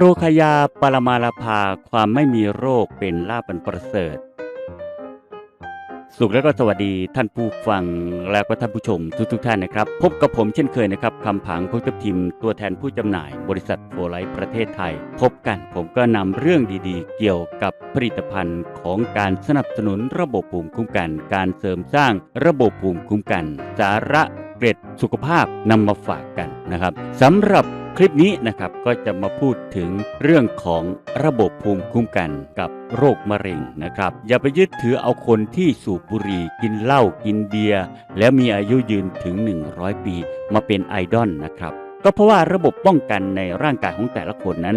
โรคยาปรมาลาภาความไม่มีโรคเป็นลาบันประเสริฐ สุขและก็สวัสดีท่านผู้ฟังและก็ท่านผู้ชมทุกทท่านนะครับ พบกับผมเช่นเคยนะครับคำผังพกทีมตัวแทนผู้จำหน่าย บริษัทโฟไลท์ประเทศไทย พบกันผมก็นำเรื่องดีๆ เกี่ยวกับผลิตภัณฑ์ของการสนับสนุนระบบภูมิคุ้มกัน การเสริมสร้างระบบภูมิคุ้มกัน สาระเกร็ดสุขภาพนำมาฝากกันนะครับสำหรับ คลิปนี้นะครับก็จะมาพูดถึงเรื่องของระบบภูมิคุ้มกันกับโรคมะเร็งนะครับ อย่าไปยึดถือเอาคนที่สูบบุหรี่กินเหล้ากินเบียร์แล้วมีอายุยืนถึง 100 ปี มาเป็นไอดอลนะครับ ก็เพราะว่าระบบป้องกันในร่างกายของแต่ละคนนั้น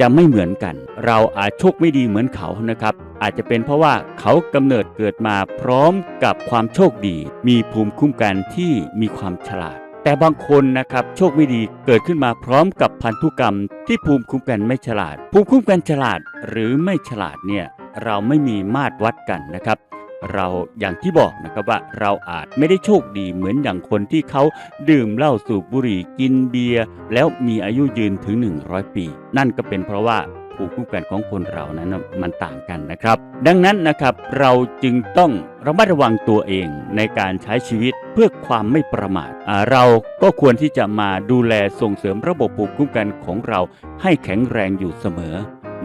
จะไม่เหมือนกัน เราอาจโชคไม่ดีเหมือนเขานะครับ อาจจะเป็นเพราะว่าเขากำเนิดเกิดมาพร้อมกับความโชคดี มีภูมิคุ้มกันที่มีความฉลาด แต่บางคนนะครับโชคไม่ดีเกิดขึ้นมาพร้อมกับพันธุกรรม ที่ภูมิคุ้มกันไม่ฉลาด ภูมิคุ้มกันฉลาดหรือไม่ฉลาดเนี่ยเราไม่มีมาตรวัดกันนะครับ เราอย่างที่บอกนะครับว่าเราอาจไม่ได้โชคดีเหมือนอย่างคนที่เขาดื่มเหล้าสูบบุหรี่กินเบียร์แล้วมีอายุยืนถึง 100 ปี นั่นก็เป็นเพราะว่า ภูมิคุ้มกันของคนเรานั้นมันต่างกันนะครับ ดังนั้นนะครับเราจึงต้องระมัดระวังตัวเองในการใช้ชีวิตเพื่อความไม่ประมาทเราก็ควรที่จะมาดูแลส่งเสริมระบบภูมิคุ้มกันของเราให้แข็งแรงอยู่เสมอ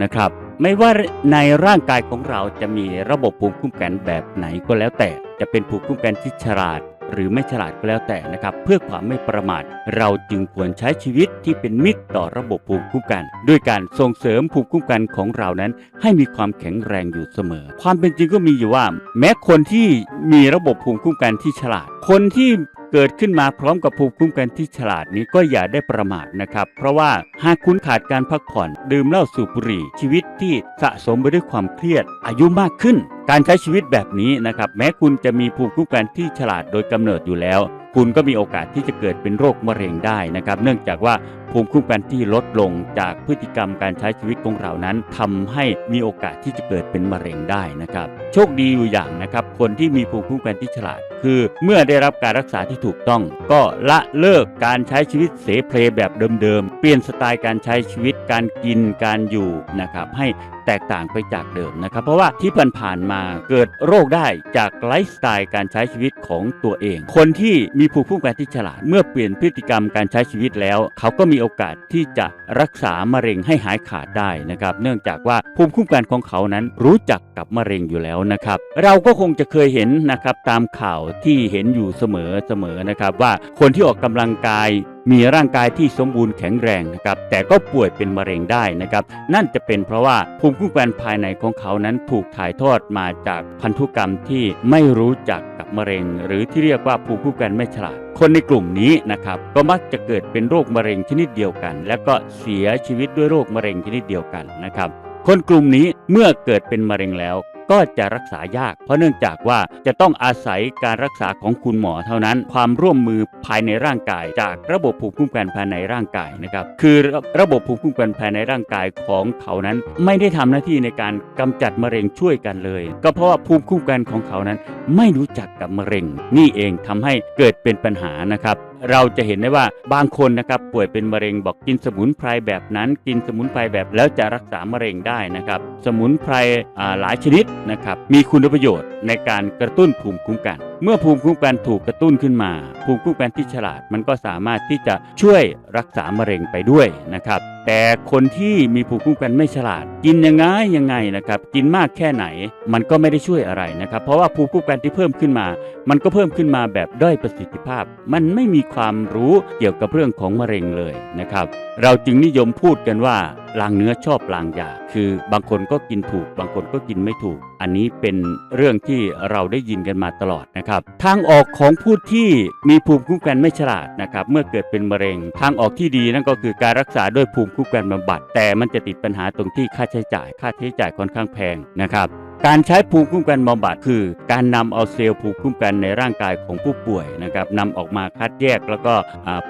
นะครับ ไม่ว่าในร่างกายของเราจะมีระบบภูมิคุ้มกันแบบไหนก็แล้วแต่จะเป็นภูมิคุ้มกันที่ฉลาด หรือไม่ฉลาดก็แล้วแต่นะครับ เพื่อความไม่ประมาท เราจึงควรใช้ชีวิตที่เป็นมิตรต่อระบบภูมิคุ้มกัน ด้วยการส่งเสริมภูมิคุ้มกันของเรานั้น ให้มีความแข็งแรงอยู่เสมอ ความเป็นจริงก็มีอยู่ว่า แม้คนที่มีระบบภูมิคุ้มกันที่ฉลาด คนที่ เกิดขึ้นมาพร้อมกับภูมิคุ้มกันที่ฉลาดนี้ก็อย่าได้ประมาทนะครับ เพราะว่าหากคุณขาดการพักผ่อน ดื่มเหล้าสูบบุหรี่ ชีวิตที่สะสมไปด้วยความเครียด อายุมากขึ้น การใช้ชีวิตแบบนี้นะครับ แม้คุณจะมีภูมิคุ้มกันที่ฉลาดโดยกำเนิดอยู่แล้ว คุณก็มีโอกาสที่จะเกิดเป็นโรคมะเร็งได้นะครับ เนื่องจากว่าภูมิคุ้มกันที่ลดลงจากพฤติกรรมการใช้ชีวิตของเรานั้นทำให้มีโอกาสที่จะเกิดเป็นมะเร็งได้นะครับ โชคดีอยู่อย่างนะครับ คนที่มีภูมิคุ้มกันที่ฉลาด คือเมื่อได้รับการรักษาที่ถูกต้อง ก็ละเลิกการใช้ชีวิตเสเพลแบบเดิมๆ เปลี่ยนสไตล์การใช้ชีวิตการกินการอยู่นะครับให้แตกต่างไปจากเดิมนะครับ เพราะว่าที่ผ่านๆมาเกิดโรคได้จากไลฟ์สไตล์การใช้ชีวิตของตัวเอง คนที่มีภูมิคุ้มกันที่ฉลาด เมื่อเปลี่ยนพฤติกรรมการใช้ชีวิตแล้ว เขาก็มีโอกาสที่จะรักษามะเร็งให้หายขาดได้นะครับ เนื่องจากว่าภูมิคุ้มกันของเขานั้นรู้จักกับมะเร็งอยู่แล้วนะครับ เราก็คงจะเคยเห็นนะครับตามข่าวที่เห็นอยู่เสมอเสมอนะครับว่าคนที่ออกกำลังกาย มีร่างกายที่สมบูรณ์แข็งแรงนะครับแต่ก็ป่วยเป็นมะเร็งได้นะครับนั่นจะเป็นเพราะว่าภูมิคุ้มกันภายในของเขานั้นถูกถ่ายทอดมาจากพันธุกรรมที่ไม่รู้จักกับมะเร็ง หรือที่เรียกว่าภูมิคุ้มกันไม่ฉลาดคนในกลุ่มนี้นะครับก็มักจะเกิดเป็นโรคมะเร็งชนิดเดียวกัน และก็เสียชีวิตด้วยโรคมะเร็งชนิดเดียวกันนะครับคนกลุ่มนี้เมื่อเกิดเป็นมะเร็งแล้วก็จะรักษายาก เพราะเนื่องจากว่าจะต้องอาศัยการรักษาของคุณหมอเท่านั้น ความร่วมมือภายในร่างกาย จากระบบภูมิคุ้มกันภายในร่างกายนะครับคือระบบภูมิคุ้มกันภายในร่างกายของเขานั้น ไม่ได้ทำหน้าที่ในการกำจัดมะเร็งช่วยกันเลย ก็เพราะว่าภูมิคุ้มกันของเขานั้น ไม่รู้จักกับมะเร็ง นี่เองทำให้เกิดเป็นปัญหานะครับเราจะเห็นได้ว่าบางคนนะครับป่วยเป็นมะเร็งบอกกินสมุนไพรแบบนั้น กินสมุนไพรแบบแล้วจะรักษามะเร็งได้นะครับ สมุนไพรอ่าหลายชนิด นะครับมีคุณประโยชน์ในการกระตุ้นภูมิคุ้มกัน เมื่อภูมิคุ้มกันถูกกระตุ้นขึ้นมา ภูมิคุ้มกันที่ฉลาดมันก็สามารถที่จะช่วยรักษามะเร็งไปด้วยนะครับ แต่คนที่มีภูมิคุ้มกันไม่ฉลาด กินยังไงยังไงนะครับกินมากแค่ไหน มันก็ไม่ได้ช่วยอะไรนะครับ เพราะว่าภูมิคุ้มกันที่เพิ่มขึ้นมา มันก็เพิ่มขึ้นมาแบบด้อยประสิทธิภาพ มันไม่มีความรู้เกี่ยวกับเรื่องของมะเร็งเลยนะครับเราจึงนิยมพูดกันว่าลางเนื้อชอบลางยาคือบางคนก็กินถูก บางคนก็กินไม่ถูก อันนี้เป็นเรื่องที่เราได้ยินกันมาตลอดนะครับ ทางออกของผู้ที่มีภูมิคุ้มกันไม่ฉลาดนะครับ เมื่อเกิดเป็นมะเร็ง ทางออกที่ดีนั่นก็คือการรักษาด้วยภูมิคุ้มกันบำบัด แต่มันจะติดปัญหาตรงที่ค่าใช้จ่าย ค่าใช้จ่ายค่อนข้างแพงนะครับการใช้ภูมิคุ้มกันบำบัดคือ การนำเอาเซลล์ภูมิคุ้มกันในร่างกายของผู้ป่วยนะครับนำออกมาคัดแยกแล้วก็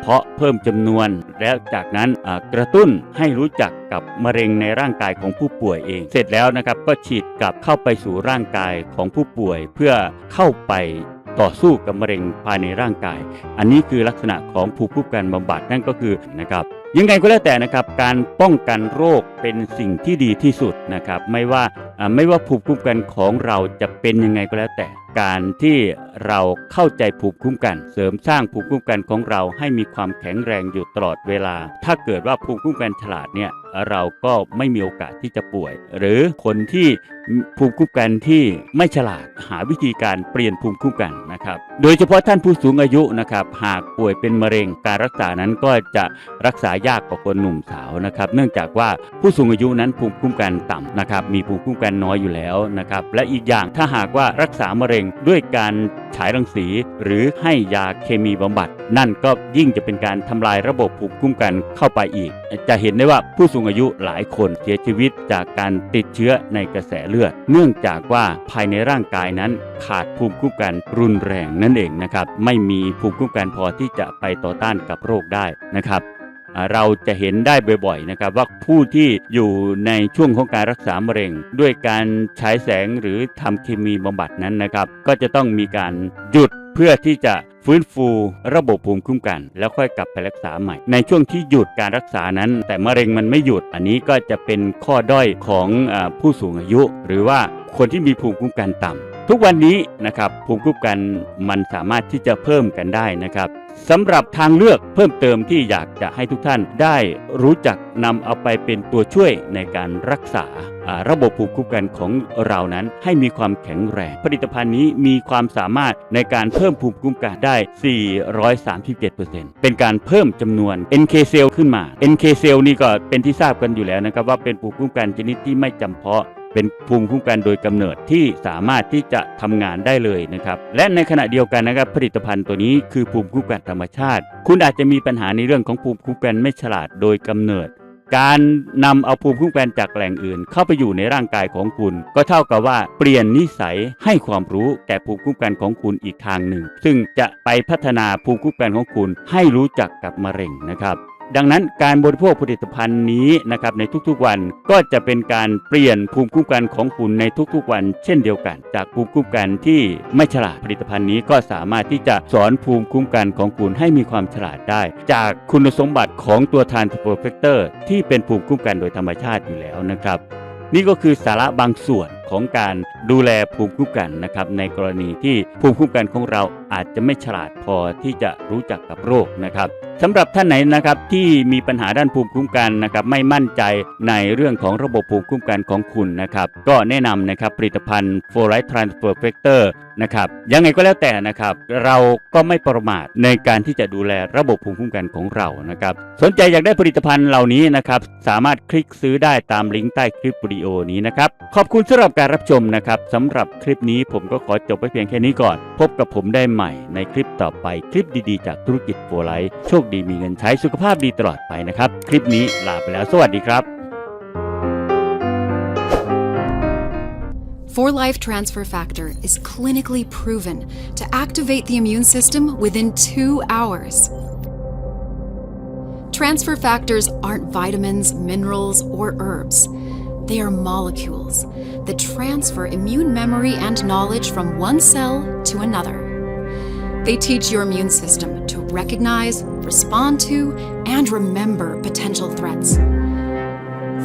เพาะเพิ่มจำนวน แล้วจากนั้นกระตุ้นให้รู้จักกับมะเร็งในร่างกายของผู้ป่วยเอง เสร็จแล้วนะครับก็ฉีดกลับเข้าไปสู่ร่างกายของผู้ป่วยเพื่อเข้าไป ต่อสู้กับมะเร็งภายในร่างกาย อันนี้คือลักษณะของภูมิคุ้มกันบำบัดนั่นก็คือนะครับยังไงก็แล้วแต่นะครับการป้องกันโรคเป็นสิ่งที่ดีที่สุดนะครับไม่ว่าอ่าไม่ว่าภูมิคุ้มกันของเราจะเป็นยังไงก็แล้วแต่การที่ เราเข้าใจภูมิคุ้มกัน เสริมสร้างภูมิคุ้มกันของเราให้มีความแข็งแรงอยู่ตลอดเวลา ถ้าเกิดว่าภูมิคุ้มกันฉลาดเนี่ยเราก็ไม่มีโอกาสที่จะป่วย หรือคนที่ภูมิคุ้มกันที่ไม่ฉลาดหาวิธีการเปลี่ยนภูมิคุ้มกันนะครับ โดยเฉพาะท่านผู้สูงอายุนะครับหากป่วยเป็นมะเร็งการรักษานั้นก็จะรักษายากกว่าคนหนุ่มสาวนะครับ เนื่องจากว่าผู้สูงอายุนั้นภูมิคุ้มกันต่ำนะครับ มีภูมิคุ้มกันน้อยอยู่แล้วนะครับ และอีกอย่างถ้าหากว่ารักษามะเร็งด้วยการฉายรังสี หรือให้ยาเคมีบำบัด นั่นก็ยิ่งจะเป็นการทำลายระบบภูมิคุ้มกันเข้าไปอีก จะเห็นได้ว่าผู้สูงอายุหลายคนเสียชีวิตจากการติดเชื้อในกระแสเลือด เนื่องจากว่าภายในร่างกายนั้นขาดภูมิคุ้มกันรุนแรงนั่นเองนะครับ ไม่มีภูมิคุ้มกันพอที่จะไปต่อต้านกับโรคได้นะครับ เราจะเห็นได้บ่อยๆนะครับว่าผู้ที่อยู่ในช่วงของการรักษามะเร็ง ด้วยการฉายแสงหรือทำเคมีบำบัดนั้นนะครับ ก็จะต้องมีการหยุดเพื่อที่จะฟื้นฟูระบบภูมิคุ้มกัน แล้วค่อยกลับไปรักษาใหม่ ในช่วงที่หยุดการรักษานั้น แต่มะเร็งมันไม่หยุดอันนี้ก็จะเป็นข้อด้อยของผู้สูงอายุ หรือว่าคนที่มีภูมิคุ้มกันต่ำ ทุกวันนี้นะครับภูมิคุ้มกันมันสามารถที่จะเพิ่มกันได้นะครับสำหรับทางเลือกเพิ่มเติมที่อยากจะให้ทุกท่านได้รู้จักนำเอาไปเป็นตัวช่วยในการรักษาระบบภูมิคุ้มกันของเรานั้นให้มีความแข็งแรง ผลิตภัณฑ์นี้มีความสามารถในการเพิ่มภูมิคุ้มกันได้ 437%เป็นการเพิ่มจำนวน NK cell ขึ้นมา NK cell นี่ก็เป็นที่ทราบกันอยู่แล้วนะครับว่าเป็นภูมิคุ้มกันชนิดที่ไม่จำเพาะ เป็นภูมิคุ้มกันโดยกำเนิดที่สามารถที่จะทำงานได้เลยนะครับ และในขณะเดียวกันนะครับผลิตภัณฑ์ตัวนี้คือภูมิคุ้มกันธรรมชาติ คุณอาจจะมีปัญหาในเรื่องของภูมิคุ้มกันไม่ฉลาดโดยกำเนิด การนำเอาภูมิคุ้มกันจากแหล่งอื่น เข้าไปอยู่ในร่างกายของคุณ ก็เท่ากับว่าเปลี่ยนนิสัยให้ความรู้แก่ภูมิคุ้มกันของคุณอีกทางหนึ่ง ซึ่งจะไปพัฒนาภูมิคุ้มกันของคุณให้รู้จักกับมะเร็งนะครับ ดังนั้นการบริโภคผลิตภัณฑ์นี้นะครับในทุกๆวันก็จะเป็นการเปลี่ยนภูมิคุ้มกันของคุณในทุกๆวัน เช่นเดียวกัน จากภูมิคุ้มกันที่ไม่ฉลาดผลิตภัณฑ์นี้ก็สามารถที่จะสอนภูมิคุ้มกันของคุณให้มีความฉลาดได้ จากคุณสมบัติของตัวทานโปรเฟกเตอร์ที่เป็นภูมิคุ้มกันโดยธรรมชาติอยู่แล้วนะครับ นี่ก็คือสาระบางส่วนของการ ดูแลภูมิคุ้มกันนะครับในกรณีที่ภูมิคุ้มกันของเราอาจจะไม่ฉลาดพอที่จะรู้จักกับโรคนะครับสำหรับท่านไหนนะครับที่มีปัญหาด้านภูมิคุ้มกันนะครับไม่มั่นใจในเรื่องของระบบภูมิคุ้มกันของคุณนะครับก็แนะนำนะครับผลิตภัณฑ์ f o r i t Transfer Factor นะครับยังไงก็แล้วแต่นะครับเราก็ไม่ประมาทในการที่จะดูแลระบบภูมิคุ้มกันของเรานะครับสนใจอยากได้ผลิตภัณฑ์เหล่านี้นะครับสามารถคลิกซื้อได้ตามลิงก์ใต้คลิปวิดีโอนี้นะครับขอบคุณสำหรับการรับชมนะครับับสำหรับคลิปนี้ผมก็ขอจบไปเพียงแค่นี้ก่อน พบกับผมได้ใหม่ในคลิปต่อไปคลิปดีๆ จากธุรกิจโฟไลท์โชคดีมีเงินใช้สุขภาพดีตลอดไปนะครับ คลิปนี้ลาไปแล้วสวัสดีครับ4 Life Transfer Factor is clinically proven to activate the immune system within two hours. Transfer factors aren't vitamins, minerals, or herbs. They are molecules that transfer immune memory and knowledge from one cell to another. They teach your immune system to recognize, respond to, and remember potential threats.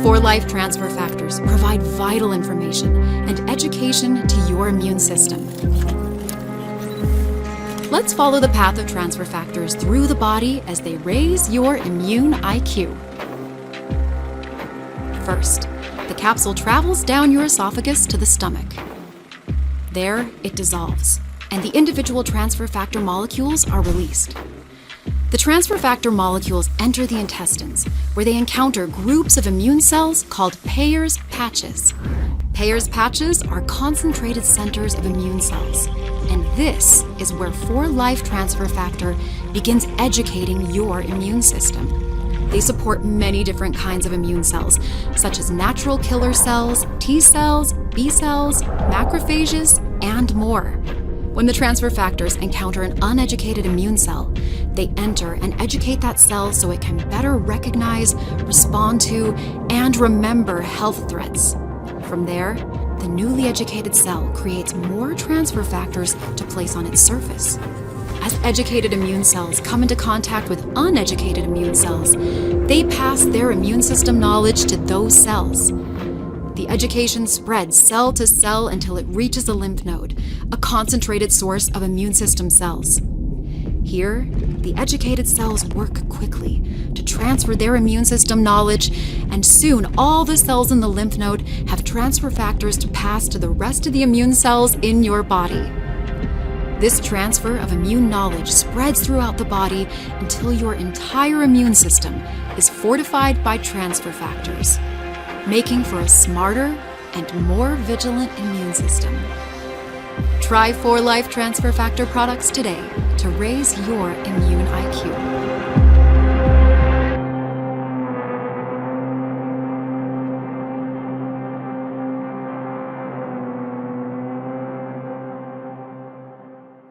For Life Transfer Factors provide vital information and education to your immune system. Let's follow the path of transfer factors through the body as they raise your immune IQ. First, the capsule travels down your esophagus to the stomach. There, it dissolves, and the individual transfer factor molecules are released. The transfer factor molecules enter the intestines, where they encounter groups of immune cells called Payer's patches. Payer's patches are concentrated centers of immune cells, and this is where 4 Life Transfer Factor begins educating your immune system. They support many different kinds of immune cells, such as natural killer cells, T cells, B cells, macrophages, and more. When the transfer factors encounter an uneducated immune cell, they enter and educate that cell so it can better recognize, respond to, and remember health threats. From there, the newly educated cell creates more transfer factors to place on its surface. As educated immune cells come into contact with uneducated immune cells, They pass their immune system knowledge to those cells. The education spreads cell to cell until it reaches a lymph node, a concentrated source of immune system cells. Here, the educated cells work quickly to transfer their immune system knowledge, and soon all the cells in the lymph node have transfer factors to pass to the rest of the immune cells in your body. This transfer of immune knowledge spreads throughout the body until your entire immune system is fortified by transfer factors, making for a smarter and more vigilant immune system. Try 4 Life Transfer Factor products today to raise your immune IQ.